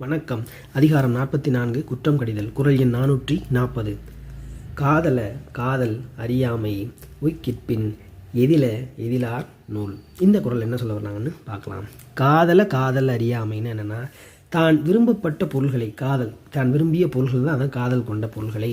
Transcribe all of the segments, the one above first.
வணக்கம். அதிகாரம் நாற்பத்தி நான்கு குற்றம் கடிதல் குரல் எண் நானூற்றி நாற்பது. காதல காதல் அறியாமை உய்கிற்பின் எதில எதிலார் நூல். இந்த குரல் என்ன சொல்ல வர்றாங்கன்னு பார்க்கலாம். காதல காதல் அறியாமைன்னு என்னென்னா தான் விரும்பப்பட்ட பொருள்களை காதல் தான் விரும்பிய பொருள்கள் தான் அதான் காதல் கொண்ட பொருள்களை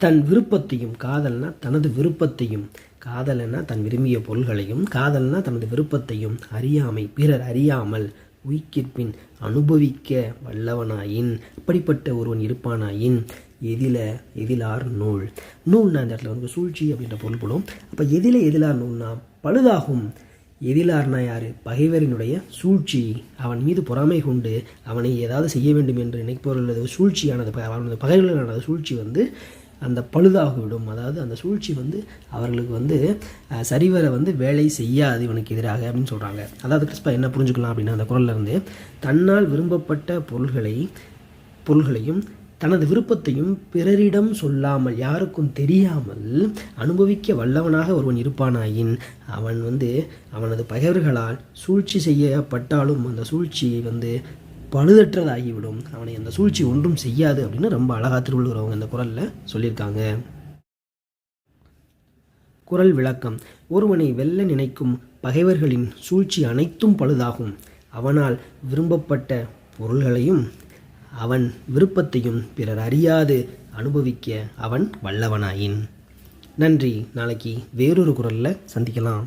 தன் விருப்பத்தையும் காதல்னா தனது விருப்பத்தையும் காதலனா தன் விரும்பிய பொருள்களையும் காதல்னா தனது விருப்பத்தையும் அறியாமை பிறர் அறியாமல் உய்கிற்பின் அனுபவிக்க வல்லவனாயின் அப்படிப்பட்ட ஒருவன் இருப்பானாயின் எதில எதிலார் நூல். நூல்னா இந்த இடத்துல வந்து சூழ்ச்சி அப்படின்ற பொருள் போடும். அப்போ எதில எதிலார் நூல்னா பழுதாகும். எதிலார்னா யார்? பகைவரினுடைய சூழ்ச்சி. அவன் மீது பொறாமை கொண்டு அவனை ஏதாவது செய்ய வேண்டும் என்று நினைப்பவர்களது சூழ்ச்சியானது அவனது பகைவர்களானது சூழ்ச்சி வந்து அந்த பழுதாகிவிடும். அதாவது அந்த சூழ்ச்சி வந்து அவர்களுக்கு வந்து சரிவர வந்து வேலை செய்யாது இவனுக்கு எதிராக அப்படின்னு சொல்கிறாங்க அதாவது கிறிஸ்பா என்ன புரிஞ்சுக்கலாம் அப்படின்னா அந்த குரல்ல இருந்து தன்னால் விரும்பப்பட்ட பொருள்களை பொருள்களையும் தனது விருப்பத்தையும் பிறரிடம் சொல்லாமல் யாருக்கும் தெரியாமல் அனுபவிக்க வல்லவனாக ஒருவன் இருப்பானாயின் அவன் வந்து அவனது பகைவர்களால் சூழ்ச்சி செய்யப்பட்டாலும் அந்த சூழ்ச்சியை வந்து பழுதற்றதாகிவிடும். அவனை அந்த சூழ்ச்சி ஒன்றும் செய்யாது அப்படின்னு ரொம்ப அழகா திருவள்ளுவர் அவங்க இந்த குரலில் சொல்லியிருக்காங்க. குரல் விளக்கம். ஒருவனை வெல்ல நினைக்கும் பகைவர்களின் சூழ்ச்சி அனைத்தும் பழுதாகும். அவனால் விரும்பப்பட்ட பொருள்களையும் அவன் விருப்பத்தையும் பிறர் அறியாது அனுபவிக்க அவன் வல்லவனாயின். நன்றி. நாளைக்கு வேறொரு குரலில் சந்திக்கலாம்.